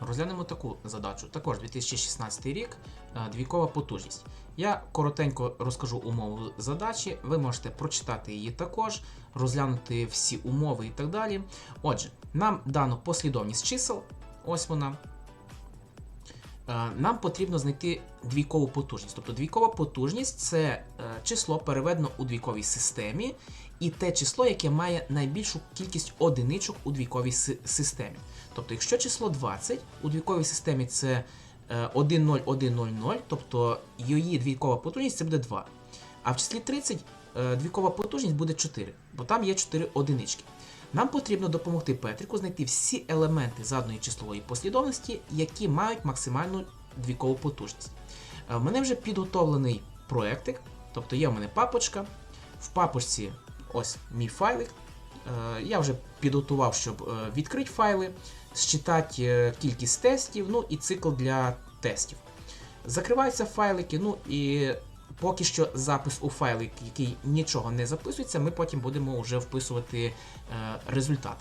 Розглянемо таку задачу. Також 2016 рік, е, двійкова потужність. Я коротенько розкажу умову задачі, ви можете прочитати її також, розглянути всі умови і так далі. Отже, нам дано послідовність чисел, ось вона. Е, Нам потрібно знайти двійкову потужність. Тобто двійкова потужність це е, число переведено у двійковій системі, і те число, яке має найбільшу кількість одиничок у двійковій системі. Тобто, якщо число 20 у двійковій системі це е, 10100, тобто її двійкова потужність це буде 2. А в числі 30 е, двійкова потужність буде 4, бо там є 4 одинички. Нам потрібно допомогти Петрику знайти всі елементи заданої числової послідовності, які мають максимальну двійкову потужність. Е, В мене вже підготовлений проектик, тобто є в мене папочка. В папочці ось мій файлик. Е, Я вже підготував, щоб е, відкрити файли, считати е, кількість тестів, ну і цикл для тестів. Закриваються файлики, ну і поки що запис у файлик, який нічого не записується, ми потім будемо вже вписувати е, результат.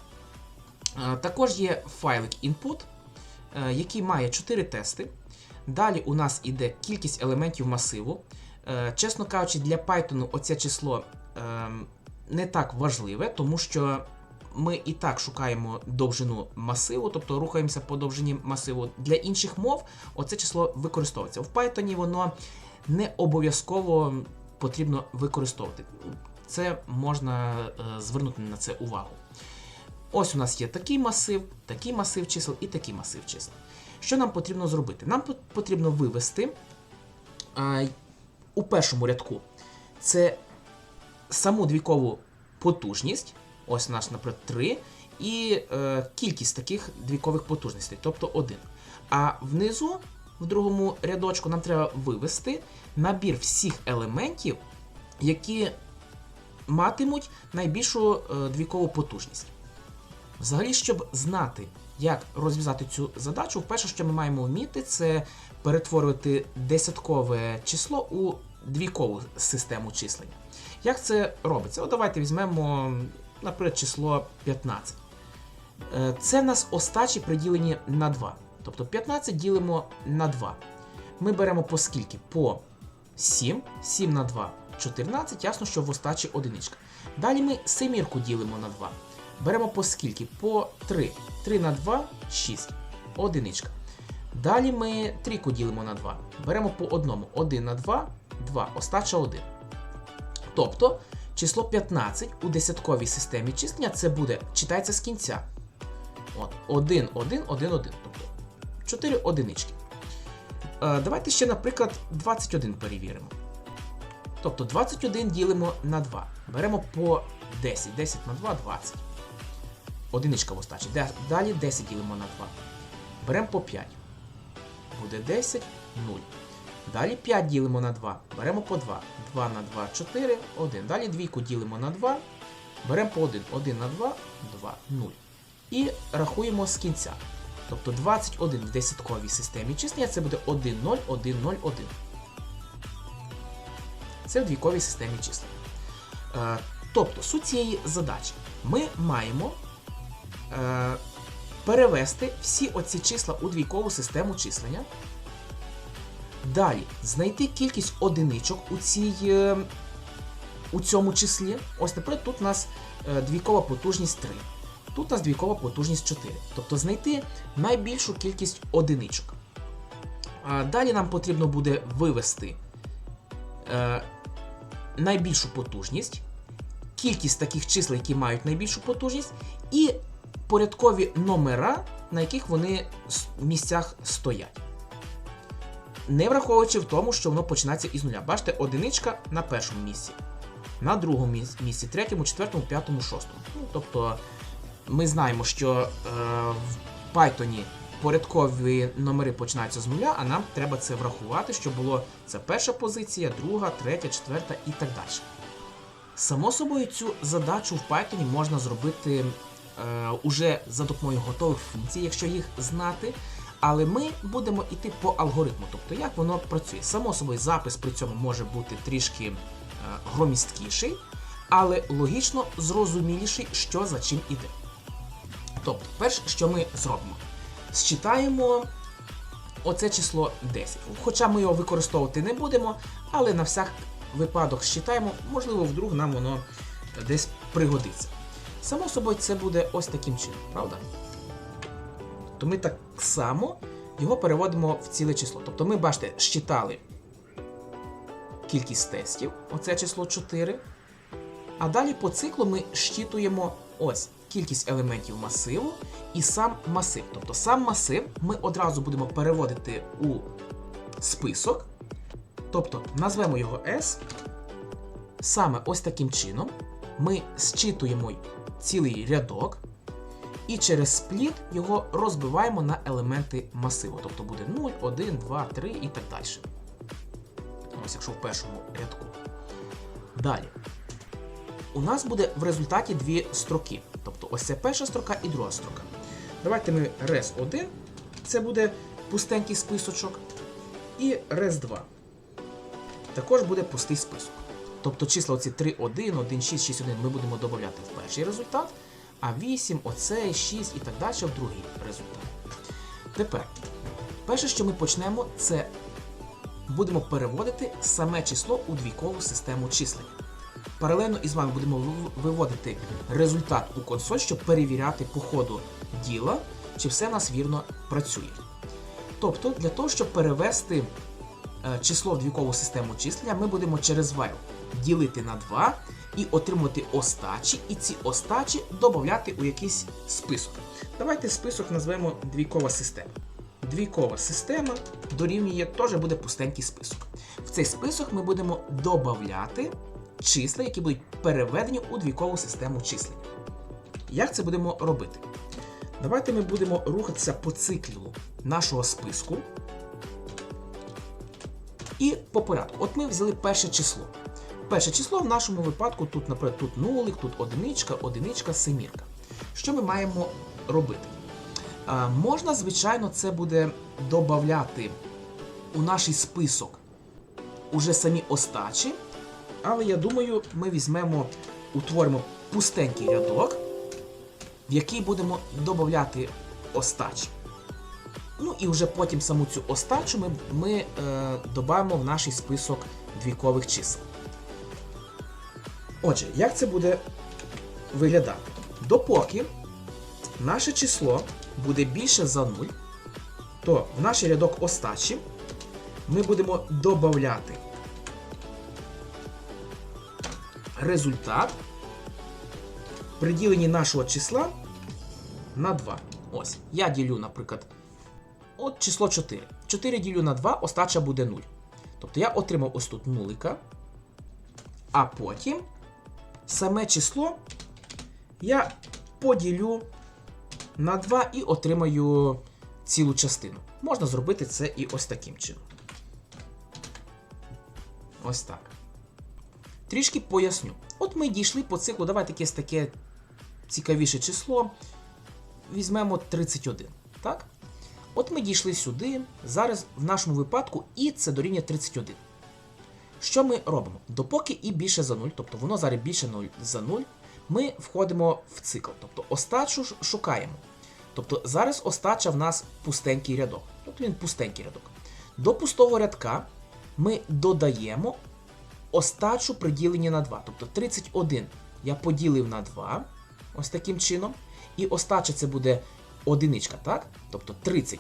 Е, Також є файлик input, е, який має 4 тести. Далі у нас іде кількість елементів масиву. Чесно кажучи, для Python оце число не так важливе, тому що ми і так шукаємо довжину масиву, тобто рухаємося по довжині масиву. Для інших мов оце число використовується. В Python воно не обов'язково потрібно використовувати. Це можна е, звернути на це увагу. Ось у нас є такий масив, такий масив чисел і такий масив чисел. Що нам потрібно зробити? Нам потрібно вивести а, у першому рядку це саму двійкову потужність, ось наш, наприклад, 3, і е, кількість таких двійкових потужностей, тобто 1. А внизу, в другому рядочку, нам треба вивести набір всіх елементів, які матимуть найбільшу е, двійкову потужність. Взагалі, щоб знати, як розв'язати цю задачу, перше, що ми маємо вміти, це перетворювати десяткове число у двійкову систему числення. Як це робиться? От давайте візьмемо, наприклад, число 15. Е, Це нас остачі приділені на 2. Тобто 15 ділимо на 2. Ми беремо по скільки? По 7, 7 на 2 14, ясно, що в остачі одиничка. Далі ми семірку ділимо на 2. Беремо по скільки? По 3. 3 на 2 6. Одиничка. Далі ми трійку ділимо на 2. Беремо по одному. 1 на 2 2. Остача 1. Тобто число 15 у десятковій системі числення це буде, читається з кінця. От, 1, 1, 1, 1. Тобто 4 одинички. Е, давайте ще, наприклад, 21 перевіримо. Тобто 21 ділимо на 2. Беремо по 10. 10 на 2 20. Одиничка в остачі. Далі 10 ділимо на 2. Беремо по 5. Буде 10, 0. Далі 5 ділимо на 2. Беремо по 2. 2 на 2, 4, 1. Далі двійку ділимо на 2. Беремо по 1. 1 на 2, 2, 0. І рахуємо з кінця. Тобто 21 в десятковій системі числення це буде 1, 0, 1, 0, 1. Це в двійковій системі числення. Е, тобто, суть цієї задачі. Ми маємо е, перевести всі оці числа у двійкову систему числення. Далі знайти кількість одиничок у, цій, е, у цьому числі. Ось, наприклад, тут у нас е, двійкова потужність 3. Тут у нас двійкова потужність 4. Тобто знайти найбільшу кількість одиничок. А далі нам потрібно буде вивести е, найбільшу потужність, кількість таких чисел, які мають найбільшу потужність, і порядкові номера, на яких вони с- місцях стоять. Не враховуючи в тому, що воно починається із нуля. Бачите, одиничка на першому місці, на другому місці, третьому, четвертому, п'ятому, шостому. Ну, тобто ми знаємо, що е, в Python порядкові номери починаються з нуля, а нам треба це врахувати, щоб було це перша позиція, друга, третя, четверта і так далі. Само собою, цю задачу в Python можна зробити е, уже за допомогою готових функцій, якщо їх знати. Але ми будемо йти по алгоритму, тобто як воно працює. Само собою, запис при цьому може бути трішки е, громісткіший, але логічно зрозуміліший, що за чим іде. Тобто, перше, що ми зробимо, Считаємо оце число 10. Хоча ми його використовувати не будемо, але на всяк випадок считаємо, можливо, вдруг нам воно десь пригодиться. Само собою, це буде ось таким чином, правда? То ми так само його переводимо в ціле число. Тобто ми, бачите, считали кількість тестів, оце число 4. А далі по циклу ми щитуємо ось кількість елементів масиву і сам масив. Тобто сам масив ми одразу будемо переводити у список. Тобто назвемо його S. Саме ось таким чином ми зчитуємо цілий рядок, і через спліт його розбиваємо на елементи масиву. Тобто буде 0, 1, 2, 3 і так далі. Ось якщо в першому рядку. Далі. У нас буде в результаті дві строки. Тобто ось це перша строка і друга строка. Давайте ми res 1, це буде пустенький списочок, і res 2. Також буде пустий список. Тобто числа оці 3, 1, 1, 6, 6, 1 ми будемо додати в перший результат, а 8, оцей, 6 і так далі в другий результат. Тепер, перше, що ми почнемо, це будемо переводити саме число у двійкову систему числення. Паралельно із вами будемо виводити результат у консоль, щоб перевіряти по ходу діла, чи все нас вірно працює. Тобто, для того, щоб перевести е, число в двійкову систему числення, ми будемо через while ділити на 2 і отримувати остачі, і ці остачі додати у якийсь список. Давайте список назвемо двійкова система. Двійкова система дорівнює теж буде пустенький список. В цей список ми будемо додати числа, які будуть переведені у двійкову систему числення. Як це будемо робити? Давайте ми будемо рухатися по циклу нашого списку. І по порядку. От ми взяли перше число. Перше число в нашому випадку тут, наприклад, тут нулик, тут одиничка, одиничка, семірка. Що ми маємо робити? А, можна, звичайно, це буде додати у наш список уже самі остачі, але я думаю, ми візьмемо, утворимо пустенький рядок, в який будемо додати остачі. Ну і вже потім саму цю остачу ми, ми е, додамо в наш список двійкових чисел. Отже, як це буде виглядати? Допоки наше число буде більше за 0, то в наш рядок остачі ми будемо додати результат при діленні нашого числа на 2. Ось, я ділю, наприклад, от число 4. 4 ділю на 2, остача буде 0. Тобто я отримав ось тут нулика, а потім саме число я поділю на 2 і отримаю цілу частину. Можна зробити це і ось таким чином. Ось так. Трішки поясню. От ми дійшли по циклу, давайте якесь таке цікавіше число. Візьмемо 31. Так? От ми дійшли сюди. Зараз в нашому випадку і це дорівнює 31. Що ми робимо? Допоки і більше за 0, тобто воно зараз більше 0 за 0, ми входимо в цикл. Тобто остачу шукаємо. Тобто зараз остача в нас пустенький рядок. Тобто він пустенький рядок. До пустого рядка ми додаємо остачу при діленні на 2. Тобто 31 я поділив на 2, ось таким чином. І остача це буде одиничка, так? Тобто 30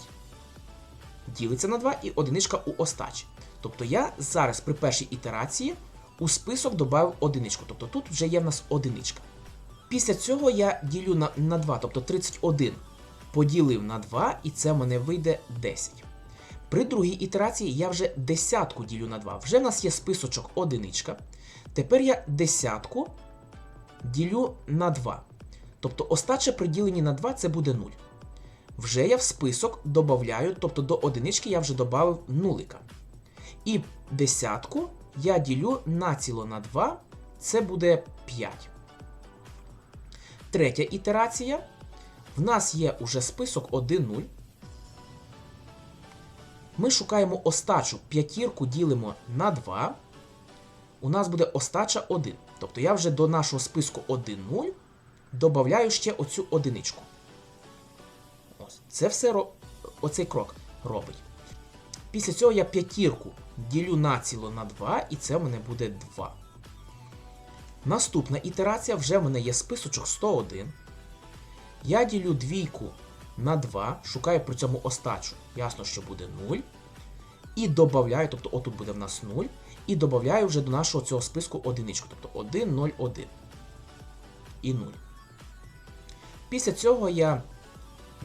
ділиться на 2 і одиничка у остачі. Тобто я зараз при першій ітерації у список додав одиничку. Тобто тут вже є в нас одиничка. Після цього я ділю на, на 2, тобто 31 поділив на 2, і це в мене вийде 10. При другій ітерації я вже десятку ділю на 2. Вже в нас є списочок одиничка. Тепер я десятку ділю на 2. Тобто остача при діленні на 2 це буде 0. Вже я в список додаю, тобто до одинички я вже додав нулика. І десятку я ділю націло на 2, це буде 5. Третя ітерація. В нас є уже список 1-0. Ми шукаємо остачу. П'ятірку ділимо на 2. У нас буде остача 1. Тобто я вже до нашого списку 1-0 додаю ще оцю одиничку. Ось. Це все оцей крок робить. Після цього я п'ятірку ділю націло на 2, і це в мене буде 2. Наступна ітерація вже в мене є списочок 101. Я ділю двійку на 2, шукаю при цьому остачу. Ясно, що буде 0. І додаю, тобто отут буде в нас 0. І додаю вже до нашого цього списку одиничку. Тобто 1, 0, 1 і 0. Після цього я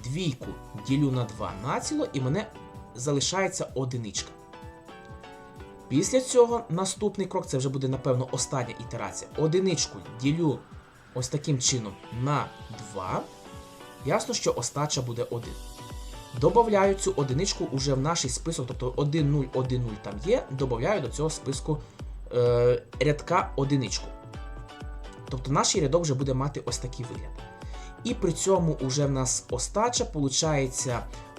двійку ділю на 2 націло, і мене залишається одиничка. Після цього наступний крок це вже буде, напевно, остання ітерація. Одиничку ділю ось таким чином на 2. Ясно, що остача буде 1. Добавляю цю одиничку уже в наш список, тобто 1, 0, 1, 0 там є. Добавляю до цього списку е, рядка одиничку. Тобто наш рядок вже буде мати ось такий вигляд. І при цьому уже в нас остача, виходить,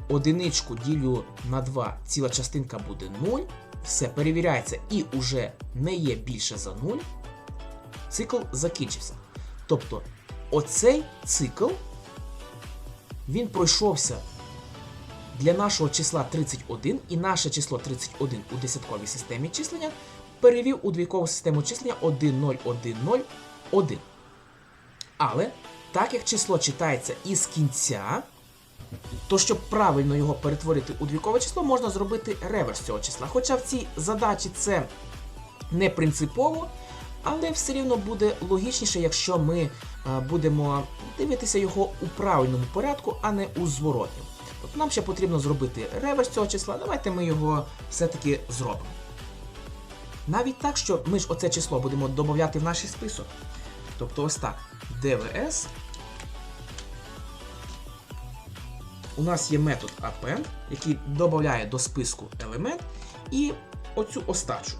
одиничку ділю на 2, ціла частинка буде 0. Все перевіряється і уже не є більше за 0. Цикл закінчився. Тобто, оцей цикл він пройшовся для нашого числа 31, і наше число 31 у десятковій системі числення перевів у двійкову систему числення 1, 0, 1, 0, 1. Але так як число читається із кінця, то щоб правильно його перетворити у двійкове число, можна зробити реверс цього числа. Хоча в цій задачі це не принципово, але все рівно буде логічніше, якщо ми е, будемо дивитися його у правильному порядку, а не у зворотньому. Тобто нам ще потрібно зробити реверс цього числа. Давайте ми його все-таки зробимо. Навіть так, що ми ж оце число будемо додати в наш список. Тобто ось так. DVS. У нас є метод append, який додає до списку елемент і оцю остачу.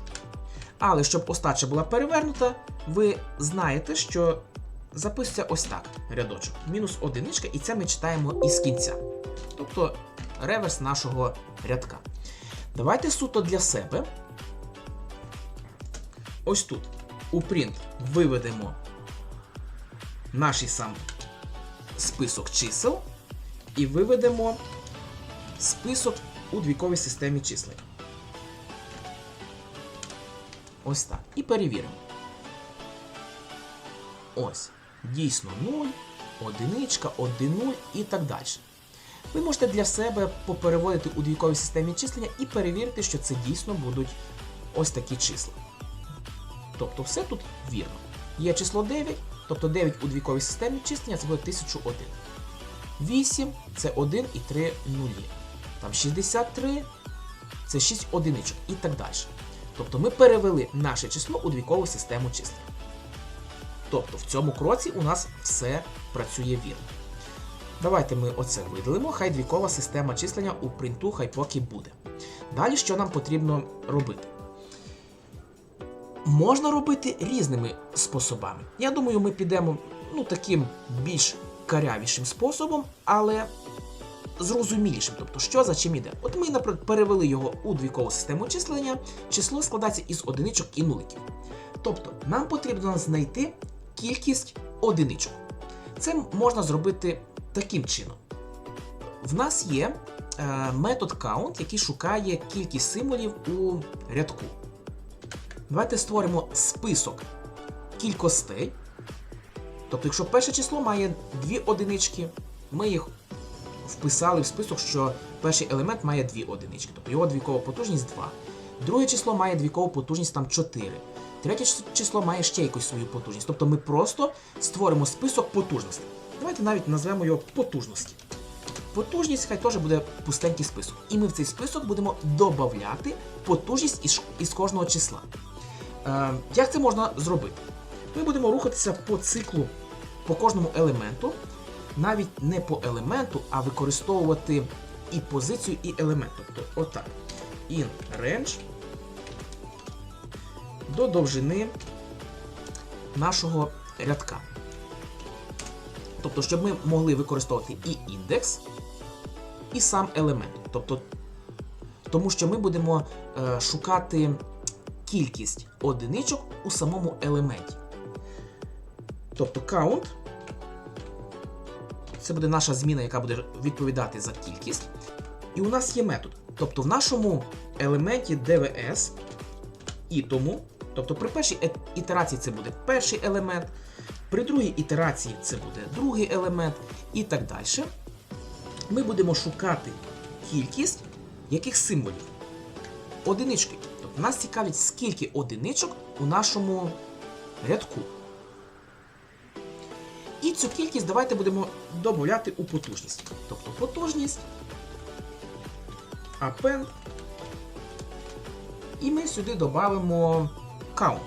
Але щоб остача була перевернута, ви знаєте, що записується ось так: рядочок. Мінус одиничка, і це ми читаємо із кінця. Тобто реверс нашого рядка. Давайте суто для себе. Ось тут у print виведемо наш сам список чисел і виведемо список у двійковій системі числень. Ось так. І перевіримо. Ось. Дійсно 0, одиничка, 1, 0 і так далі. Ви можете для себе попереводити у двійковій системі числення і перевірити, що це дійсно будуть ось такі числа. Тобто все тут вірно. Є число 9, тобто 9 у двійковій системі числення це буде 1001. 8 це 1 і 3 нулі. Там 63 це 6 одиничок і так далі. Тобто ми перевели наше число у двійкову систему числення. Тобто в цьому кроці у нас все працює вірно. Давайте ми оце видалимо, хай двійкова система числення у принту хай поки буде. Далі що нам потрібно робити? Можна робити різними способами. Я думаю, ми підемо ну, таким більш карявішим способом, але зрозумілішим. Тобто, що за чим іде. От ми, наприклад, перевели його у двійкову систему числення, число складається із одиничок і нуликів. Тобто, нам потрібно знайти кількість одиничок. Це можна зробити таким чином. В нас є е, метод count, який шукає кількість символів у рядку. Давайте створимо список кількостей. Тобто, якщо перше число має дві одинички, ми їх вписали в список, що перший елемент має дві одинички, тобто його двійкова потужність 2. Друге число має двійкову потужність там 4. Третє число має ще якусь свою потужність. Тобто ми просто створимо список потужностей. Давайте навіть назвемо його потужності. Потужність хай теж буде пустенький список. І ми в цей список будемо додати потужність із, із кожного числа. Е, як це можна зробити? Ми будемо рухатися по циклу, по кожному елементу, навіть не по елементу, а використовувати і позицію, і елемент. Тобто, отак. In range до довжини нашого рядка. Тобто, щоб ми могли використовувати і індекс, і сам елемент. Тобто, тому що ми будемо е, шукати кількість одиничок у самому елементі. Тобто count це буде наша зміна, яка буде відповідати за кількість. І у нас є метод. Тобто в нашому елементі DVS і тому, тобто при першій е- ітерації це буде перший елемент, при другій ітерації це буде другий елемент і так далі. Ми будемо шукати кількість яких символів? Одинички. Тобто нас цікавить, скільки одиничок у нашому рядку. І цю кількість давайте будемо додати у потужність. Тобто потужність, append, і ми сюди додамо count.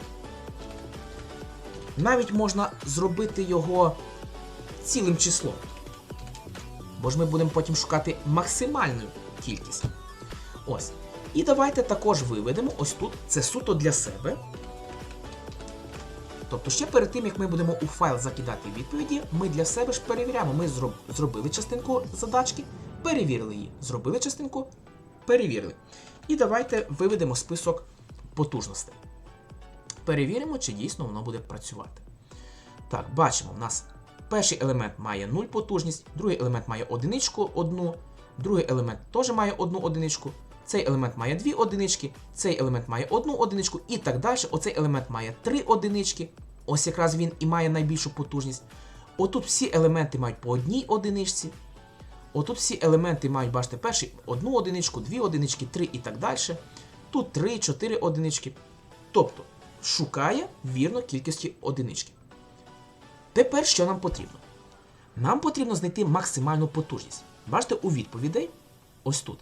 Навіть можна зробити його цілим числом. Бо ж ми будемо потім шукати максимальну кількість. Ось. І давайте також виведемо ось тут, це суто для себе. Тобто ще перед тим, як ми будемо у файл закидати відповіді, ми для себе ж перевіряємо. Ми зроб... зробили частинку задачки, перевірили її. Зробили частинку, перевірили. І давайте виведемо список потужностей. Перевіримо, чи дійсно воно буде працювати. Так, бачимо, в нас перший елемент має 0 потужність, другий елемент має одиничку одну, другий елемент теж має одну одиничку, цей елемент має дві одинички, цей елемент має одну одиничку і так далі. Оцей елемент має три одинички. Ось якраз він і має найбільшу потужність. Отут всі елементи мають по одній одиничці. Отут всі елементи мають, бачите, перший одну одиничку, дві одинички, три і так далі. Тут три, чотири одинички. Тобто шукає вірно кількості одинички. Тепер що нам потрібно? Нам потрібно знайти максимальну потужність. Бачите, у відповідей, ось тут,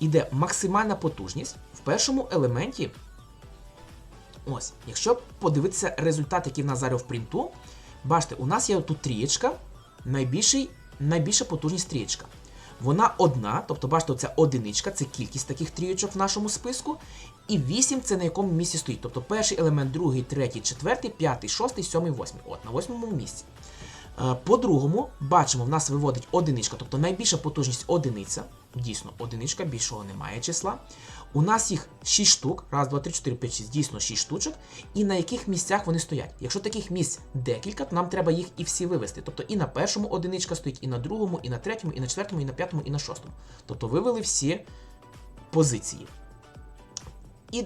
іде максимальна потужність в першому елементі. Ось, якщо подивитися результат, який в нас зараз в принту, бачите, у нас є тут трієчка, найбільший, найбільша потужність трієчка. Вона одна, тобто, бачите, це одиничка, це кількість таких трієчок в нашому списку. І 8 це на якому місці стоїть. Тобто перший елемент, другий, третій, четвертий, п'ятий, шостий, сьомий, восьмий. От, на восьмому місці. Е, По-другому, бачимо, в нас виводить одиничка, тобто найбільша потужність одиниця. Дійсно, одиничка, більшого немає числа. У нас їх 6 штук, раз, два, три, чотири, п'ять, шість, дійсно 6 штучок. І на яких місцях вони стоять. Якщо таких місць декілька, то нам треба їх і всі вивести. Тобто і на першому одиничка стоїть, і на другому, і на третьому, і на четвертому, і на п'ятому, і на шостому. Тобто вивели всі позиції. І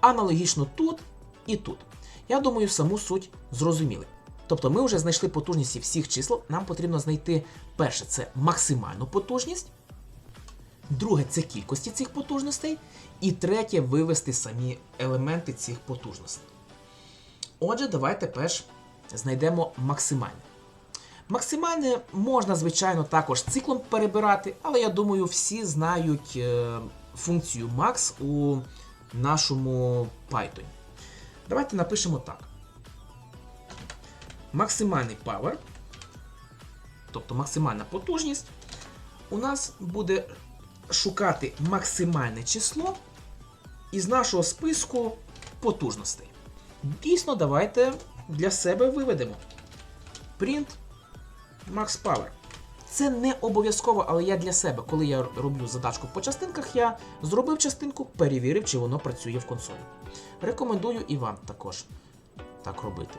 аналогічно тут і тут. Я думаю, саму суть зрозуміли. Тобто ми вже знайшли потужність всіх чисел. Нам потрібно знайти перше це максимальну потужність, друге це кількості цих потужностей, і третє вивести самі елементи цих потужностей. Отже, давайте перш знайдемо максимальне. Максимальне можна, звичайно, також циклом перебирати, але я думаю, всі знають е, функцію max у нашому Python. Давайте напишемо так. Максимальний power, тобто максимальна потужність, у нас буде шукати максимальне число із нашого списку потужностей. Дійсно, давайте для себе виведемо. Print Max Power. Це не обов'язково, але я для себе, коли я роблю задачку по частинках, я зробив частинку, перевірив, чи воно працює в консолі. Рекомендую і вам також так робити.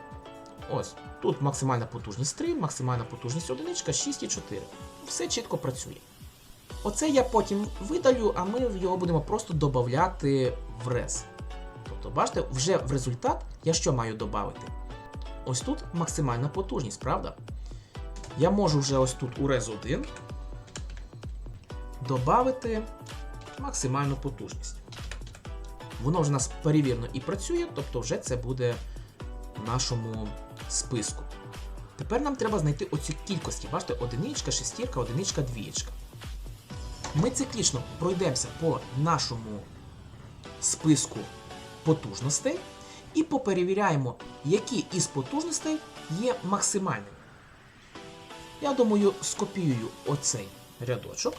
Ось, тут максимальна потужність 3, максимальна потужність 1, 6 і 4. Все чітко працює. Оце я потім видалю, а ми його будемо просто додати в рез. Тобто, бачите, вже в результат я що маю додати? Ось тут максимальна потужність, правда? Я можу вже ось тут у рез 1 додати максимальну потужність. Воно вже у нас перевірно і працює, тобто вже це буде в нашому списку. Тепер нам треба знайти оцю кількості. Бачите, одиничка, шестірка, одиничка, двієчка. Ми циклічно пройдемося по нашому списку потужностей і поперевіряємо, які із потужностей є максимальними. Я думаю, скопіюю оцей рядочок.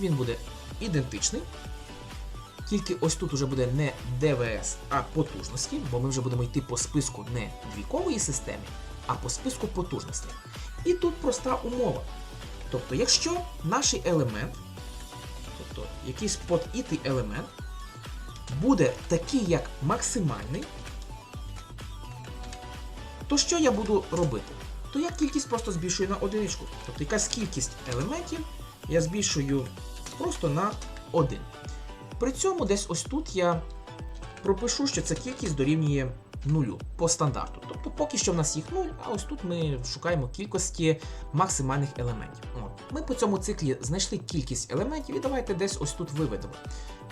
Він буде ідентичний. Тільки ось тут уже буде не ДВС, а потужності, бо ми вже будемо йти по списку не двійкової системи, а по списку потужностей. І тут проста умова. Тобто, якщо наш елемент, тобто якийсь подітий елемент, буде такий, як максимальний, то що я буду робити? То я кількість просто збільшую на одиничку. Тобто якась кількість елементів я збільшую просто на 1. При цьому десь ось тут я пропишу, що ця кількість дорівнює нулю по стандарту. Тобто поки що в нас їх 0, а ось тут ми шукаємо кількості максимальних елементів. От. Ми по цьому циклі знайшли кількість елементів і давайте десь ось тут виведемо.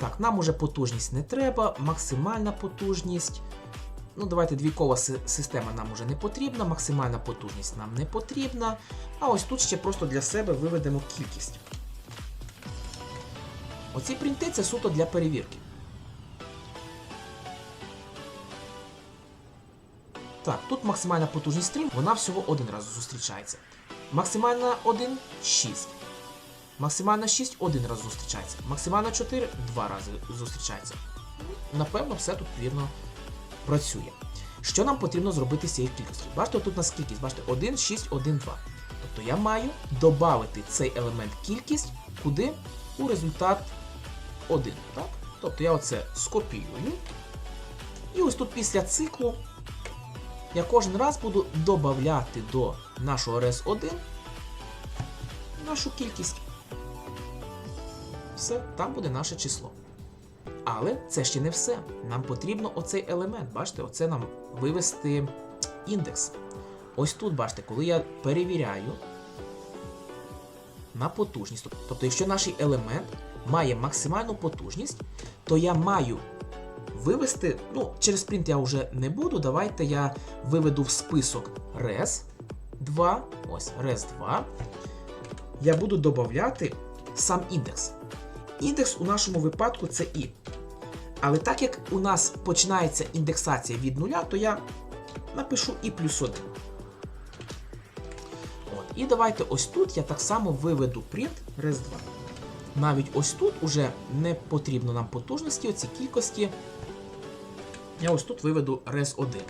Так, нам уже потужність не треба, максимальна потужність. Ну, давайте двійкова система нам уже не потрібна, максимальна потужність нам не потрібна. А ось тут ще просто для себе виведемо кількість. Оці принти це суто для перевірки. Так, тут максимальна потужність стрім, вона всього один раз зустрічається. Максимальна 1 6. Максимальна 6 один раз зустрічається. Максимальна 4 два рази зустрічається. Напевно, все тут вірно працює. Що нам потрібно зробити з цією кількістю? Бачите, тут у нас кількість, бачите, 1, 6, 1, 2. Тобто я маю додати цей елемент кількість куди? У результат 1. Так? Тобто я оце скопіюю. І ось тут після циклу я кожен раз буду додати до нашого res1 нашу кількість. Все, там буде наше число. Але це ще не все. Нам потрібно оцей елемент, бачите, оце нам вивести індекс. Ось тут, бачите, коли я перевіряю на потужність. Тобто, якщо наш елемент має максимальну потужність, то я маю вивести, ну, через принт я вже не буду. Давайте я виведу в список res 2. Ось res 2. Я буду додати сам індекс. Індекс у нашому випадку це і. Але так як у нас починається індексація від нуля, то я напишу і плюс 1. От. І давайте ось тут я так само виведу print res 2. Навіть ось тут уже не потрібно нам потужності, оці кількості. Я ось тут виведу res 1.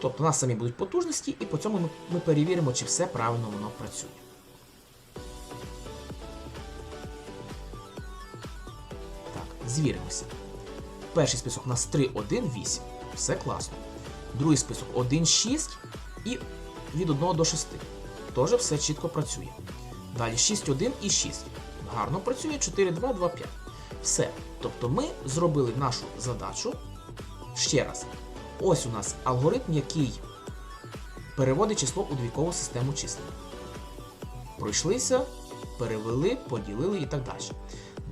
Тобто у нас самі будуть потужності, і по цьому ми, перевіримо, чи все правильно воно працює. Так, звіримося. Перший список у нас 3, 1, 8. Все класно. Другий список 1, 6 і від 1 до 6. Теж все чітко працює. Далі 6, 1 і 6. Гарно працює 4, 2, 2, 5. Все. Тобто ми зробили нашу задачу. Ще раз. Ось у нас алгоритм, який переводить число у двійкову систему числення. Пройшлися, перевели, поділили і так далі.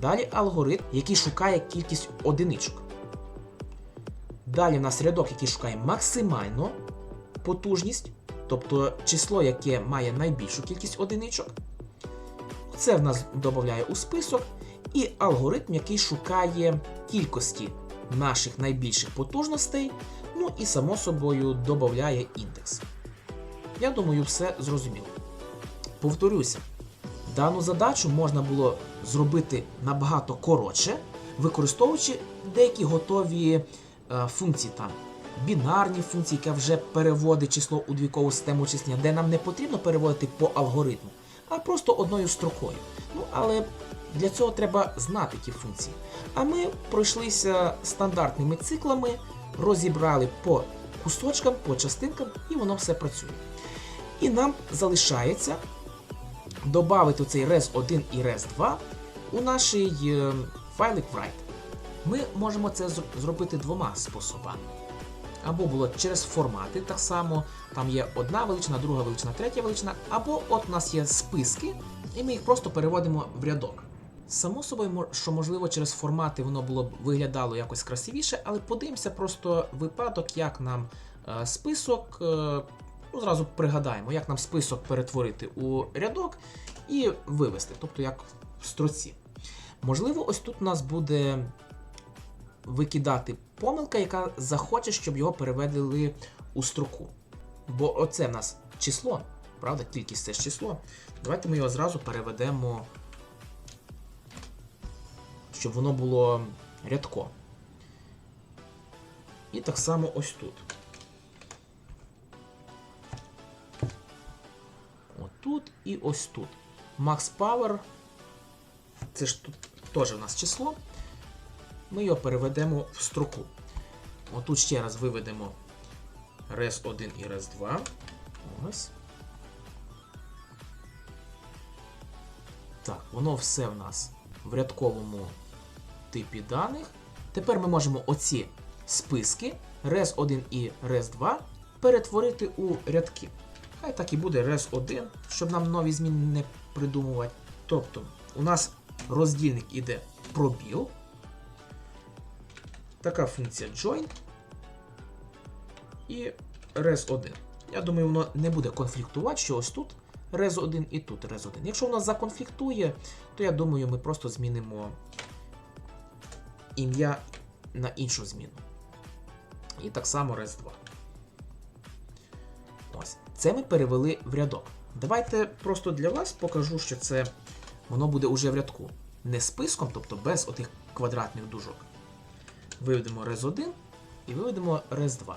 Далі алгоритм, який шукає кількість одиничок. Далі у нас рядок, який шукає максимальну потужність, тобто число, яке має найбільшу кількість одиничок. Це в нас додає у список. І алгоритм, який шукає кількості наших найбільших потужностей, ну і само собою додає індекс. Я думаю, все зрозуміло. Повторюся, дану задачу можна було зробити набагато коротше, використовуючи деякі готові е, функції там. Бінарні функції, яка вже переводить число у двійкову систему числення, де нам не потрібно переводити по алгоритму, а просто одною строкою. Ну, але для цього треба знати ті функції. А ми пройшлися стандартними циклами, розібрали по кусочкам, по частинкам, і воно все працює. І нам залишається додати цей res1 і res2 у наш е, файлик write. Ми можемо це зробити двома способами. Або було через формати, так само там є одна величина, друга величина, третя величина, або от у нас є списки, і ми їх просто переводимо в рядок. Само собою, що можливо через формати воно було б виглядало якось красивіше, але подивимося просто випадок, як нам е, список. Е, ну, зразу пригадаємо, як нам список перетворити у рядок і вивести, тобто як в строці. Можливо, ось тут у нас буде викидати помилка, яка захоче, щоб його переведли у строку. Бо оце в нас число, правда, кількість це ж число. Давайте ми його зразу переведемо, щоб воно було рядко. І так само ось тут. Отут і ось тут. Max Power. Це ж тут теж у нас число. Ми його переведемо в строку. Отут ще раз виведемо res1 і res2. Ось. Так, воно все в нас в рядковому типі даних. Тепер ми можемо оці списки res1 і res2 перетворити у рядки. Хай так і буде res1, щоб нам нові зміни не придумувати. Тобто, у нас роздільник іде пробіл. Така функція join і res1. Я думаю, воно не буде конфліктувати, що ось тут res1 і тут res1. Якщо воно законфліктує, то я думаю, ми просто змінимо ім'я на іншу зміну. І так само res2. Ось. Це ми перевели в рядок. Давайте просто для вас покажу, що це воно буде уже в рядку. Не списком, тобто без отих квадратних дужок. Виведемо res1 і виведемо res2.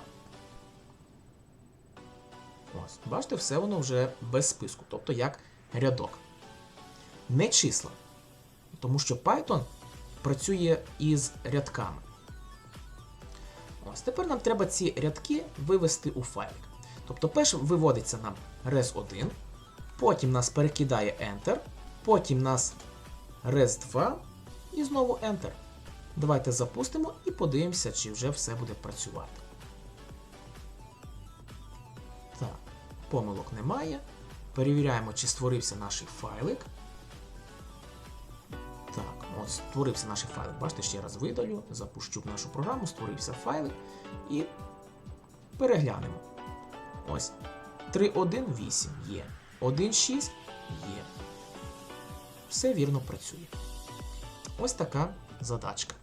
Ось, бачите, все воно вже без списку, тобто як рядок. Не числа. Тому що Python працює із рядками. Ось, тепер нам треба ці рядки вивести у файлик. Тобто, перш виводиться нам res1, потім нас перекидає Enter, потім нас res2 і знову Enter. Давайте запустимо і подивимося, чи вже все буде працювати. Так, помилок немає. Перевіряємо, чи створився наш файлик. Так, от створився наш файлик. Бачите, ще раз видалю, запущу нашу програму, створився файлик і переглянемо. Ось. 3.1.8 є. 1.6 є. Все вірно працює. Ось така задачка.